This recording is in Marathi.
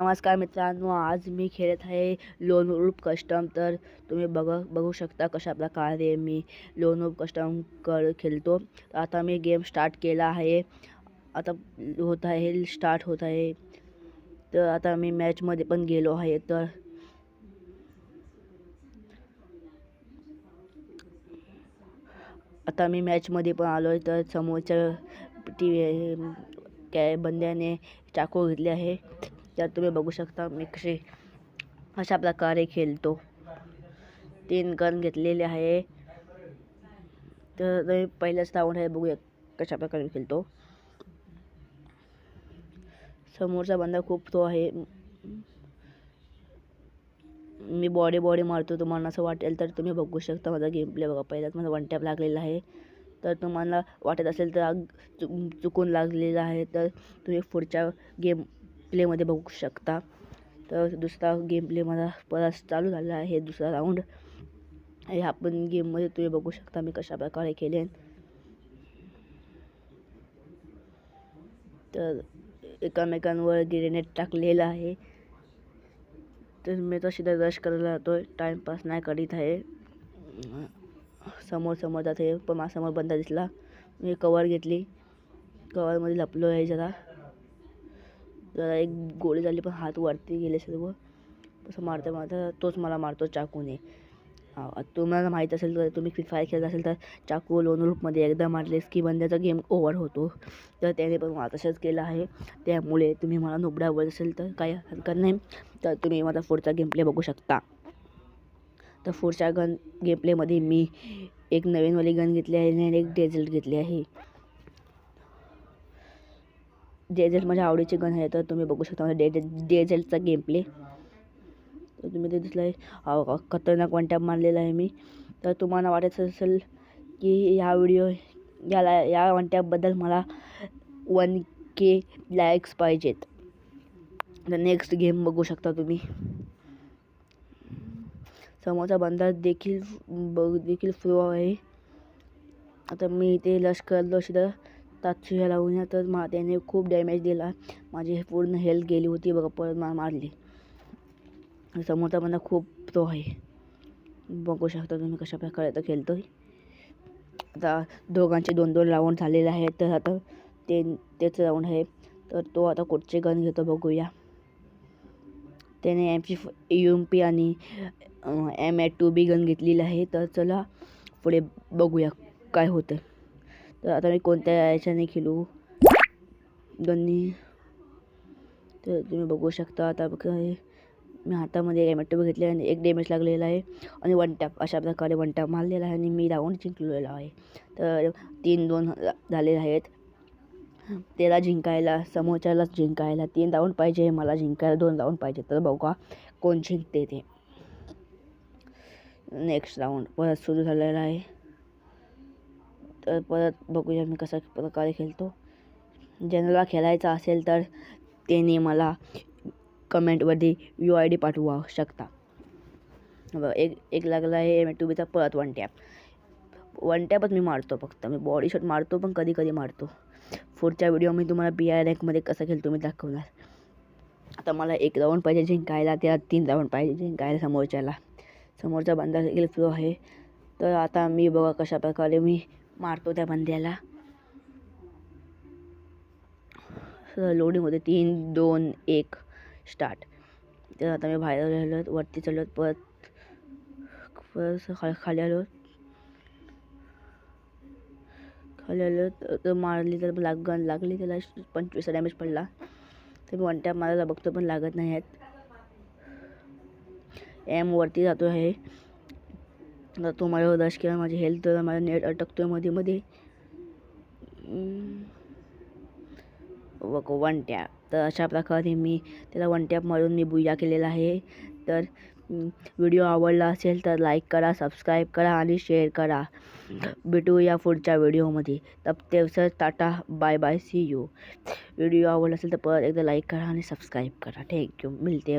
नमस्कार मित्रांनो आज मी खेळत आहे लोन रूप कस्टम. तर तुम्ही बघ बघू शकता कशा प्रकारे मी लोन रूप कस्टम कर खेळतो. तर आता मी गेम स्टार्ट केला आहे. आता होत आहे स्टार्ट होत आहे. तर आता मी मॅचमध्ये पण गेलो आहे. तर आता मी मॅचमध्ये पण आलो आहे तर समोरच्या टी काय बंद्याने चाकू घेतले आहे. तर तुम्ही बघू शकता मी कसे अशा प्रकारे खेळतो. तीन गन घेतलेले आहे. तर तुम्ही पहिल्याच राऊंड आहे बघूया कशा प्रकारे मी खेळतो. समोरचा बंदा खूप तो आहे. मी बॉडी बॉडी मारतो तुम्हाला असं वाटेल तर तुम्ही बघू शकता माझा गेम प्ले बघा पहिल्याच माझा वन टॅप लागलेला आहे. तर तुम्हाला वाटत असेल तर चुकून लागलेला आहे तर तुम्ही पुढच्या गेम प्लेमध्ये बघू शकता. तर दुसरा गेम प्ले मला परत चालू झाला आहे दुसरा राऊंड ह्या पण गेममध्ये तुम्ही बघू शकता मी कशा प्रकारे केले. तर एकामेकांवर ग्रेनेड टाकलेला आहे. तर मी तर सिधा रश करायला जातो टाईमपास नाही करीत आहे. समोर समोर जात आहे पण माझ्यासमोर बंदा दिसला. मी कवर घेतली. कवरमध्ये लपलो आहे जरा. जरा एक गोळी झाली पण हात वरती गेले सर्व तसं मारता मारता तोच मला मारतो चाकूने. तुम्हाला माहीत असेल तर तुम्ही फ्री फायर खेळत असेल तर चाकू लोन रूपमध्ये एकदा मारलेस की बंद्याचा गेम ओव्हर होतो. तर त्याने पण मला तसंच केलं आहे. त्यामुळे तुम्ही मला नुबडा आवडत असेल तर काही हरकत नाही. तर तुम्ही माझा पुढचा गेम प्ले बघू शकता. तर पुढच्या गन गेम प्लेमध्ये मी एक नवीनवाली गन घेतली आहे आणि एक डेझल्ट घेतली आहे. डेझेल माझ्या आवडीचे गन आहे तर तुम्ही बघू शकता माझ्या डे डेझेलचा गेम प्ले तर तुम्ही ते दिसलं आहे खतरनाक वन टॅप मारलेला आहे मी. तर तुम्हाला वाटत असेल की ह्या व्हिडिओ याला या वन टॅपबद्दल मला वन के लाईक्स पाहिजेत. तर नेक्स्ट गेम बघू शकता तुम्ही. समोरचा बंदा देखील बघ देखील फ्लो आहे. आता मी इथे लष्कर करलो तर लावून तर मा त्याने खूप डॅमेज दिला. माझी पूर्ण हेल्थ गेली होती बघा परत मा मारली. समोरचा बंदा खूप तो आहे. बघू शकता तुम्ही कशा प्रकारे आता खेळतो आहे आता दोघांचे दोन दोन राऊंड झालेले आहेत तर आता ते तेच राऊंड आहे. तर तो आता कुठचे गन घेतो बघूया. त्याने M P U M P आणि M A two B gun घेतलेली आहे. तर चला पुढे बघूया काय होतं तर आता मी कोणत्या याच्याने खेळू दोन्ही तर तुम्ही बघू शकता आता काय मी हातामध्ये एम ए घेतले आणि एक डॅमेज लागलेला आहे आणि वन टॅप अशा प्रकारे वन टॅप मारलेला आहे आणि मी राऊंड जिंकलेला आहे तर तीन दोन झालेले आहेत त्याला जिंकायला समोरच्यालाच जिंकायला तीन राऊंड पाहिजे मला जिंकायला दोन राऊंड पाहिजे तर बघा कोण जिंकते ते नेक्स्ट राऊंड परत सुरू झालेला आहे तर परत बघूया मी कशा प्रकारे खेळतो. ज्यांना खेळायचं असेल तर त्याने मला कमेंटमध्ये यू आय डी पाठवू शकता. बघा एक एक लागला आहे एम टू बीचा परत वन टॅप वन टॅपच मी मारतो फक्त. मी बॉडी शॉट मारतो पण कधी कधी मारतो. पुढच्या व्हिडिओ मी तुम्हाला बी आय रँकमध्ये कसं खेळतो मी दाखवणार. आता मला एक राऊंड पाहिजे जिंकायला त्याला तीन राऊंड पाहिजे जिंकायला समोरच्याला. समोरचा बंदा देखील फ्लो आहे. तर आता मी बघा कशा प्रकारे मी मारतो त्या बंद्याला. लोडिंग होते. तीन दोन एक स्टार्ट तर आता मी बाहेर राहिलो वरती चाललो परत परत खा खाली आलो खाली आलो तर मारली तर लाग लागली त्याला पंचवीस डॅमेज पडला. तर मी वन टॅप मारायला बघतो पण लागत नाही आहेत. एम वरती जातो आहे तो मला रश केला माझी हेल्थ माझं नेट अटकतो आहे मध्ये मध्ये. बघ वन टॅप तर अशा प्रकारे मी त्याला वन टॅप मारून मी बुया केलेला आहे. तर व्हिडिओ आवडला असेल तर लाईक करा सबस्क्राईब करा आणि शेअर करा. भेटूया पुढच्या व्हिडिओमध्ये तर ते sir Tata bye bye see you video आवडला असेल तर परत एकदा लाईक करा आणि सबस्क्राईब करा. थँक्यू मिळते